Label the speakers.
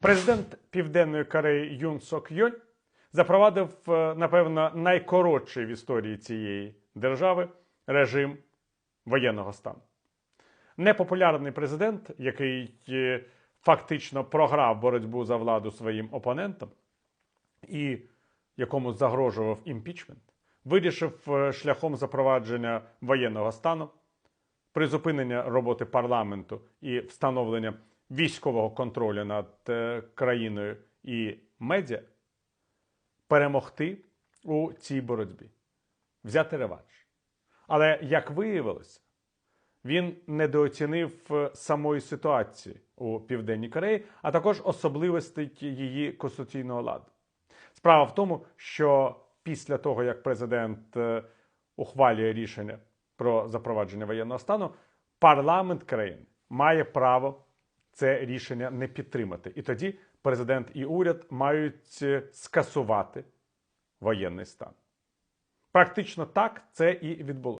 Speaker 1: Президент Південної Кореї Юн Сок Йоль запровадив, е, напевно, найкоротший в історії цієї держави режим воєнного стану. Непопулярний президент, який е, фактично програв боротьбу за владу своїм опонентам і якому загрожував імпічмент, вирішив е, шляхом запровадження воєнного стану призупинення роботи парламенту і встановлення військового контролю над е, країною і медіа перемогти у цій боротьбі, взяти реванш. Але як виявилося, він недооцінив е, самої ситуації у Південній Кореї, а також особливостей її конституційного ладу. Справа в тому, що після того, як президент е, ухвалює рішення про запровадження воєнного стану, парламент країни має право це рішення не підтримати. І тоді президент і уряд мають е, скасувати воєнний стан. Практично так це і відбулося.